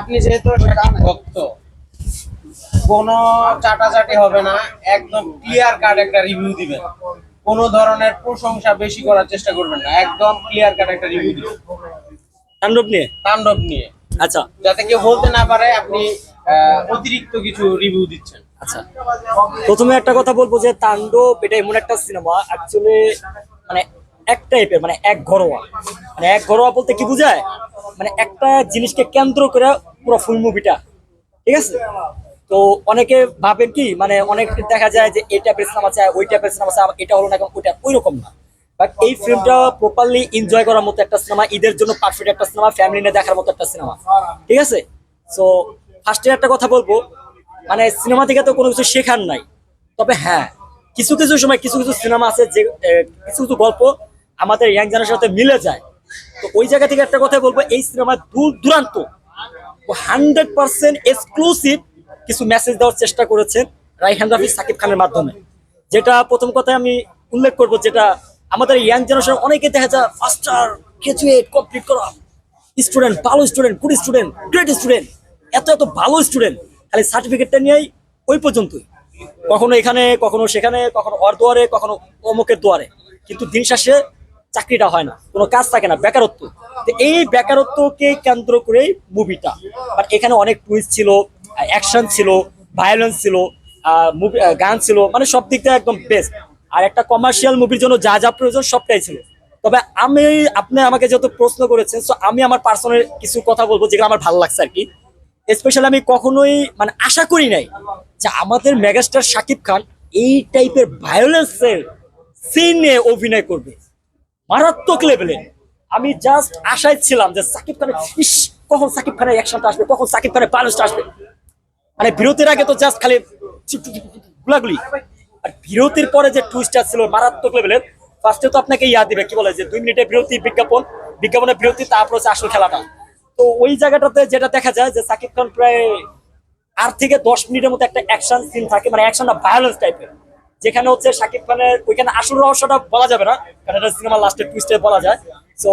আপনি যেহেতু ভক্ত কোনো চাটাচাটি হবে না একদম ক্লিয়ার কাট একটা রিভিউ দিবেন। কোনো ধরনের প্রশংসা বেশি করার চেষ্টা করবেন না একদম ক্লিয়ার কাট একটা রিভিউ দিবেন। তাণ্ডব নিয়ে? তাণ্ডব নিয়ে। আচ্ছা। যাতে কেউ বলতে না পারে আপনি আহ, অতিরিক্ত কিছু রিভিউ দিচ্ছেন। আচ্ছা। প্রথমে একটা কথা বলব যে তাণ্ডব এটা এমন একটা সিনেমা অ্যাকচুয়ালি মানে এক টাইপের মানে এক ঘরোয়া। মানে এক ঘরোয়া বলতে কি বোঝায়? মানে একটা জিনিসকে কেন্দ্র করে পুরো ফুল মুভিটা ঠিক আছে? তো অনেকে ভাবেন কি মানে অনেক দেখা যায় যে এই টাইপের সিনেমা চায়, ওই টাইপের সিনেমা চায় এটা হলো না, ওইটা ওই রকম না। বাট এই ফিল্মটা প্রপারলি এনজয় করার মতো একটা সিনেমা ঈদের জন্য পারফেক্ট একটা সিনেমা ফ্যামিলি নিয়ে দেখার মতো একটা সিনেমা ঠিক আছে? সো ফার্স্টে একটা কথা বলব মানে সিনেমা থেকে তো কোনো কিছু শেখার নাই। তবে হ্যাঁ কিছু কিছু সময় কিছু কিছু সিনেমা আছে যে কিছু কিছু গল্প আমাদের ইয়াং জেনারেশনের সাথে মিলে যায়। তো ওই জায়গা থেকে একটা কথা বলব, এই সিনেমা দূর দূরান্ত হান্ড্রেড পার্সেন্ট এক্সক্লুসিভ কিছু মেসেজ দেওয়ার চেষ্টা করেছেন রাইহান রাফি, সাকিব খানের মাধ্যমে। যেটা প্রথম কথায় আমি উল্লেখ করব, যেটা আমাদের ইয়াং জেনারেশন অনেকে দেখা যায় ফাস্টার গ্রাজুয়েট কমপ্লিট করা। স্টুডেন্ট ভালো student good student great student এত এত ভালো স্টুডেন্ট খালি সার্টিফিকেটটা নিয়েই ওই পর্যন্তই। কখনো এখানে, কখনো সেখানে, কখনো অর দুয়ারে, কখনো অমুকের দুয়ারে। কিন্তু দিন শেষে চাকরিটা হয় না, কোনো কাজ থাকে না, বেকারত্ব। তো এই বেকারত্বকে কেন্দ্র করেই মুভিটা বাট এখানে অনেক টুইস্ট ছিল অ্যাকশন ছিল ভায়োলেন্স ছিল movie- গান ছিল মানে সব দিক থেকে একদম বেস্ট আর একটা কমার্শিয়াল মুভির জন্য যা যা প্রয়োজন সবটাই ছিল। তবে আমি, আপনি আমাকে যেহেতু প্রশ্ন করেছেন সো আমি আমার পার্সোনাল কিছু কথা বলব যেগুলো আমার ভালো লাগছে আর কি। স্পেশালি আমি কখনোই মানে আশা করি নাই যে আমাদের মেগাস্টার শাকিব খান এই টাইপের ভায়োলেন্সের সিনে অভিনয় করবে। মারাত্মক লেভেলে আমি জাস্ট আশায় ছিলাম যে সাকিব খানের ইস, কখন সাকিব খানের অ্যাকশনটা আসবে? কখন সাকিব খানের ব্যালেন্সটা আসবে? মানে বিরতির আগে তো জাস্ট খালি গুলাগুলি। আর বিরতির পরে যে টুইস্টটা ছিল মারাত্মক লেভেলের ফার্স্টে তো আপনাকে ইয়া দিবে, কি বলে যে দুই মিনিটের বিরতি, বিজ্ঞাপন। বিজ্ঞাপনের বিরতি, তারপর হচ্ছে আসল খেলাটা। তো ওই জায়গাটাতে যেটা দেখা যায় যে সাকিব খান প্রায় আট থেকে দশ মিনিটের মতো একটা অ্যাকশন সিন থাকে মানে অ্যাকশনটা ভায়োলেন্স টাইপের যেখানে হচ্ছে শাকিব খানের ওইখানে আসল রহস্যটা বলা যাবে না কারণ এটা সিনেমা লাস্টের টুইস্টে বলা যায়। সো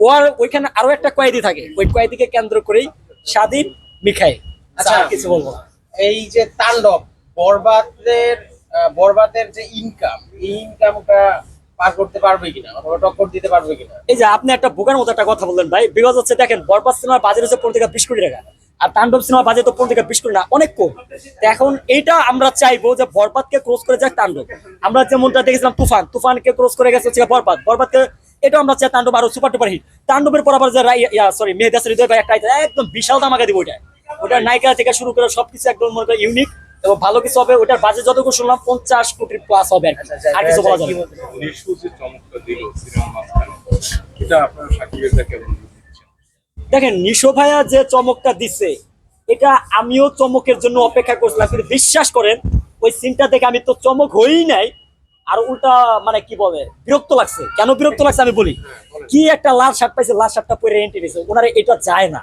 ওর ওইখানে আরও একটা কয়েদি থাকে। ওই কয়েদিকে কেন্দ্র করেই সাদিব মিখাই আচ্ছা। কিছু বলব। এই যে তাণ্ডব বরবাদের বরবাদের যে ইনকাম এই ইনকামটা পার করতে পারবে কিনা? অথবা টক্কর দিতে পারবে কিনা? এই যে আপনি একটা বোকার মতো একটা কথা বললেন ভাই বিকজ হচ্ছে দেখেন বরবাদ সিনেমার বাজেট হচ্ছে পনেরো থেকে বিশ কোটি টাকা। আর তাণ্ডব সিনেমা বাজে তো পনেরো থেকে বিশ কোটি না, অনেক কম। তো এখন এইটা আমরা চাইব যে বরবাদকে ক্রস করে যাক তাণ্ডব। আমরা যেমনটা দেখেছিলাম তুফান, তুফানকে ক্রস করে গেছে হচ্ছে বরবাদ। বরবাদকে এটাও আমরা চাই তাণ্ডব আরও সুপার টুপার হিট তাণ্ডবের পর আবার যে সরি মেহেদাস হৃদয় ভাই একটা একদম বিশাল দামাকা দিব ওইটা ওটার নায়িকা থেকে শুরু করে সবকিছু একদম মনে করেন ইউনিক এবং ভালো কিছু হবে। ওটার বাজেট যতটুকু শুনলাম, পঞ্চাশ কোটির প্লাস হবে আর কিছু বলা যাবে দেখেন, নিশো ভাইয়া যে চমকটা দিচ্ছে এটা আমিও চমকের জন্য অপেক্ষা করছিলাম, কিন্তু বিশ্বাস করেন, ওই সিনটা দেখে আমি তো চমক হই নাই, আর উল্টা মানে কি বলে, বিরক্ত লাগছে। কেন বিরক্ত লাগছে আমি বলি, কি একটা লাল শার্ট পাইছে, লাল শার্টটা পরে এন্ট্রি দিয়েছে ওনারা এটা যায় না।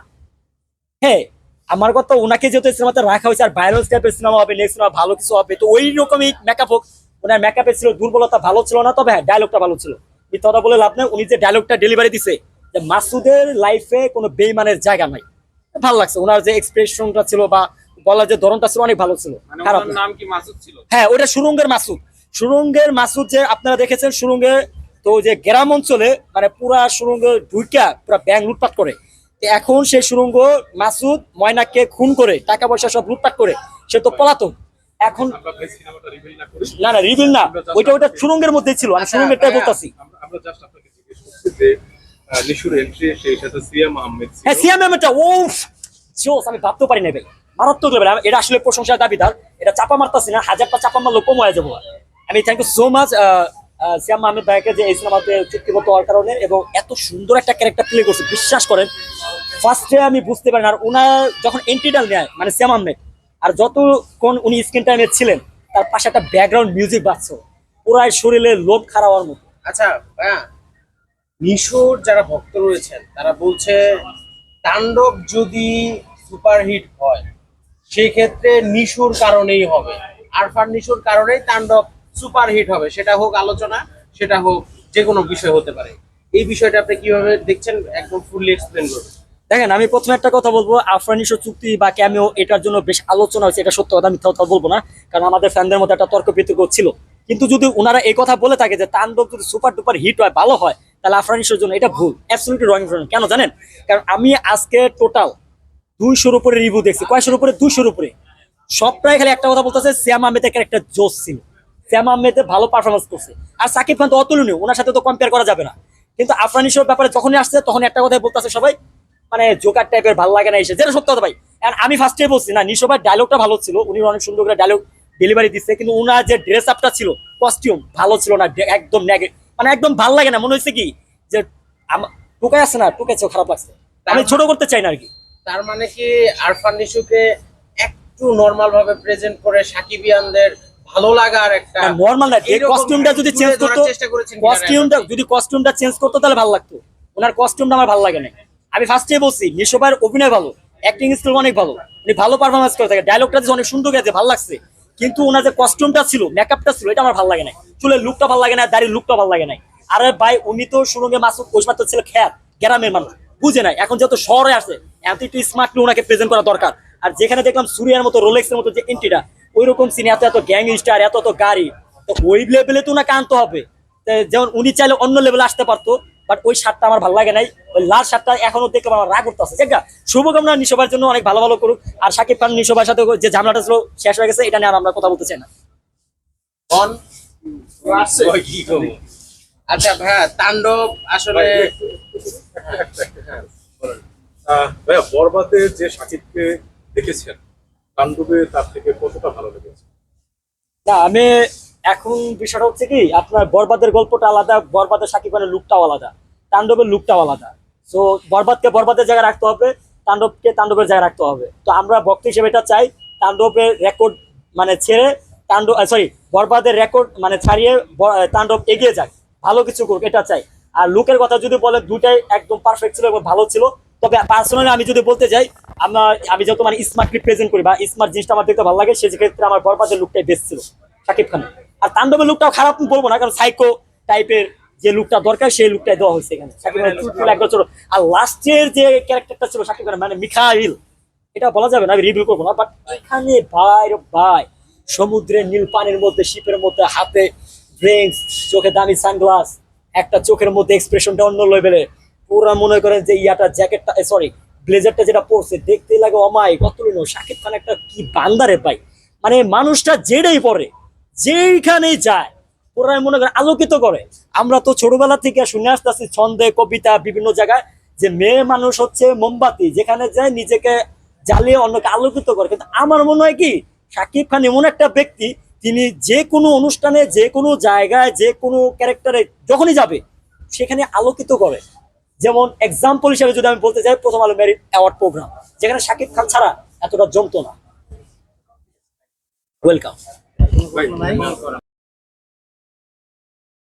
হ্যাঁ আমার কথা ওনাকে যেহেতু সিনেমাতে রাখা হয়েছে, আর ভাইরাল টাইপের সিনেমা হবে নেক্সট সিনেমা ভালো কিছু হবে, তো ওই রকমই মেকআপ হোক, ওনার মেকআপে ছিল দুর্বলতা ভালো ছিল না, তবে হ্যাঁ ডায়লগটা ভালো ছিল। কথা বলে লাভ নেই, উনি যে ডায়লগটা ডেলিভারি দিছে যে মাসুদের লাইফে কোনো বেইমানের জায়গা নাই। ভালো লাগছে ওনার যে এক্সপ্রেশনটা ছিল বা বলার যে ধরনটা ছিল অনেক ভালো ছিল মানে খারাপ নাম কি মাসুদ ছিল? হ্যাঁ ওটা সুরঙ্গের মাসুদ। সুরঙ্গের মাসুদ যে আপনারা দেখেছেন সুরঙ্গের তো যে গ্রাম অঞ্চলে মানে পুরা সুরঙ্গ ঢুইকা পুরা ব্যাংক লুটপাট করে। এখন সেই সুরঙ্গ মাসুদ ময়নাকে খুন করে টাকা পয়সা সব লুটপাট করে সে তো পলাতক। এখন না না রিভিল না। ওইটা ওইটা সুরঙ্গের মধ্যে ছিল আমি সুরঙ্গেরটাই বলতাছি। আমরা আমরা জাস্ট আপনাকে জিজ্ঞেস করছি যে আহ, নিশুর এন্ট্রি সেই সাথে সিয়াম আহমেদ হ্যাঁ সিয়াম ও জোস আমি ভাবতে পারি না মারাত্মক লেভেল এটা আসলে প্রশংসার দাবিদার। এটা চাপা মারতাছি না হাজারটা চাপা মারলে কম হয়ে যাব। আমি thank you so much Siam Ahmed ভাইকে যে এই সিনেমাতে চুক্তিবদ্ধ হওয়ার কারণে এবং এত সুন্দর একটা ক্যারেক্টার প্লে করছে বিশ্বাস করেন। ফার্স্টে আমি বুঝতে পারি না আর ওনার যখন এন্ট্রিটাল নেয় মানে সিয়াম আহমেদ আর যতক্ষণ উনি স্ক্রিন টাইমে ছিলেন তার পাশে একটা ব্যাকগ্রাউন্ড মিউজিক বাজছে। পুরাই শরীরে লোভ খারাপ হওয়ার মতো। আচ্ছা নিশোর যারা ভক্ত রয়েছেন, তারা বলছে তাণ্ডব যদি সুপারহিট হয়, সেক্ষেত্রে নিশুর কারণেই হবে। আরফান নিশুর কারণেই তাণ্ডব সুপারহিট হবে। সেটা হোক আলোচনা, সেটা হোক যে কোনো বিষয় হতে পারে। এই বিষয়টা আপনি কীভাবে দেখছেন? একদম ফুললি এক্সপ্লেন করবেন দেখেন, আমি প্রথমে একটা কথা বলব আফরানিশো চুক্তি বা ক্যামিও এটার জন্য বেশ আলোচনা হয়েছে। এটা সত্য কথা মিথ্যা কথা বলব না, কারণ আমাদের ফ্যানদের মধ্যে একটা তর্ক বিতর্ক ছিল। কিন্তু যদি ওনারা এই কথা বলে থাকে যে তাণ্ডব যদি সুপার ডুপার হিট হয়, ভালো হয় তাহলে আফরানিশোর জন্য এটা ভুল অ্যাবসলিউটলি রং ইনফরমেশন কেন জানেন? কারণ আমি আজকে টোটাল দুইশোর উপরে রিভিউ দেখছি। কয়শোর উপরে? দুইশোর উপরে। সবটাই খালি একটা কথা বলতেছে, শ্যাম আহমেদের একটা জোস ছিল। শ্যাম আহমেদের ভালো পারফরমেন্স করছে। আর সাকিব খান তো অতুলনীয়, ওনার সাথে তো কম্পেয়ার করা যাবে না। কিন্তু আফরানিশোর ব্যাপারে যখনই আসছে তখন একটা কথাই বলতেছে সবাই মানে জোকার টাইপের ভালো লাগে না এসে। যেটা সত্য কথা ভাই, আর আমি ফার্স্টে বলছি না, নিশো ভাই ডায়লগটা ভালো ছিল, উনি অনেক সুন্দর করে ডায়লগ ডেলিভারি দিচ্ছে, কিন্তু ওনার যে ড্রেস আপটা ছিল কস্টিউম ভালো ছিল না, একদম মানে একদম ভালো লাগে না মনে হচ্ছে কি যে টুকাই আছে না টুকাইছে খারাপ লাগছে। আমি ছোট করতে চাই না আর কি। তার মানে কি আরফান নিশুকে একটু নর্মাল ভাবে প্রেজেন্ট করে সাকিবিয়ানদের ভালো লাগার একটা নর্মাল না এইরকম কস্টিউমটা যদি চেঞ্জ করতো চেষ্টা করেছেন কস্টিউমটা যদি কস্টিউমটা চেঞ্জ করতো তাহলে ভালো লাগতো। ওনার কস্টিউমটা আমার ভালো লাগে না আমি ফার্স্টে বলছি নিশোভাইয়ের অভিনয় ভালো অ্যাক্টিং স্কিল অনেক ভালো। উনি ভালো পারফরমেন্স করে থাকে ডায়লগটা যে অনেক সুন্দর গেছে ভালো লাগছে। কিন্তু ওনার যে কস্টিউমটা ছিল মেকআপটা ছিল, এটা আমার ভালো লাগে না চুলের লুকটা ভালো লাগে না দাড়ির লুকটা ভালো লাগে না আরে ভাই, উনি তো সুরঙ্গে মাসুদ ওসমাত ছিল খ্যাত, গ্রামের মানুষ, বুঝে নাই। এখন যেহেতু শহরে আসে, এত একটু স্মার্টলি ওনাকে প্রেজেন্ট করা দরকার। আর যেখানে দেখলাম সুরিয়ার মতো, রোলেক্সের মতো যে এন্ট্রিটা ওই রকম সিনে এত এত গ্যাং স্টার এত এত গাড়ি। তো ওই লেভেলে তো ওনাকে আনতে হবে। যেমন উনি চাইলে অন্য লেভেলে আসতে পারতো বাট ওই শার্টটা আমার ভালো লাগে নাই। ওই লাল শার্টটা এখনও দেখলাম আমার রাগ করতে আছে ঠিক আছে? শুভকামনা নিশোবার জন্য অনেক ভালো ভালো করুক। আর সাকিব খান নিশোবার সাথে যে ঝামেলাটা ছিল শেষ হয়ে গেছে এটা নিয়ে আর আমরা কথা বলতে চাই না? আচ্ছা ভাইয়া তাণ্ডব আসলে ভাইয়া বরবাদে যে সাকিবকে দেখেছেন তাণ্ডবে তার থেকে কতটা ভালো লেগেছে? না আমি এখন বিষয়টা হচ্ছে কি, আপনার বরবাদের গল্পটা আলাদা, বরবাদের সাকিব খানের লুকটাও আলাদা, তাণ্ডবের লুকটাও আলাদা। তো বরবাদকে বরবাদের জায়গায় রাখতে হবে, তাণ্ডবকে তাণ্ডবের জায়গায় রাখতে হবে। তো আমরা ভক্ত হিসেবে এটা চাই, তাণ্ডবের রেকর্ড মানে ছেড়ে তাণ্ডব সরি বরবাদের রেকর্ড মানে ছাড়িয়ে তাণ্ডব এগিয়ে যাক, ভালো কিছু করুক, এটা চাই। আর লুকের কথা যদি বলে দুটাই একদম পারফেক্ট ছিল এবং ভালো ছিল, তবে পার্সোনালি আমি যদি বলতে যাই, আমার, আমি যত মানে স্মার্টলি প্রেজেন্ট করি বা স্মার্ট জিনিসটা আমার দেখতে ভালো লাগে সেই ক্ষেত্রে আমার বরবাদের লুকটাই বেস্ট ছিল শাকিব খানের। আর তাণ্ডবের লুকটাও খারাপ বলব না, কারণ সাইকো টাইপের যে লুকটা দরকার, সেই লুকটাই দেওয়া হয়েছে এখানে। আর লাস্টের যে ক্যারেক্টারটা ছিল শাকিব খানের মানে মিখাইল, এটা বলা যাবে না, আমি রিভিউ করব না বাট এখানে ভাই ভাই, সমুদ্রের নীল পানির মধ্যে, শিপের মধ্যে, হাতে ড্রিঙ্কস চোখে দামি সানগ্লাস একটা চোখের মধ্যে এক্সপ্রেশনটা অন্য লেভেলে পুরা মনে করেন যে ইয়াটা জ্যাকেটটা সরি ব্লেজারটা যেটা পরছে, দেখতে লাগে অমাই কত শাকিব খান একটা কি বান্দারে পাই মানে মানুষটা যেটাই পরে। যেইখানেই যায় পুরাই মনে করে আলোকিত করে। আমরা তো ছোটবেলা থেকে শুনে আসতেছি ছন্দে, কবিতা, বিভিন্ন জায়গায় যে মেয়ে মানুষ হচ্ছে মোমবাতি, যেখানে যায় নিজেকে জ্বালিয়ে অন্যকে আলোকিত করে। কিন্তু আমার মনে হয় কি, সাকিব খান এমন একটা ব্যক্তি, তিনি যে কোনো অনুষ্ঠানে, যে কোনো জায়গায়, যে কোনো ক্যারেক্টারে যখনই যাবে, সেখানে আলোকিত করে। যেমন এক্সাম্পল হিসেবে যদি আমি বলতে চাই প্রথম আলো মেরিট অ্যাওয়ার্ড প্রোগ্রাম, যেখানে সাকিব খান ছাড়া এতটা জমতো না। ওয়েলকাম 喂你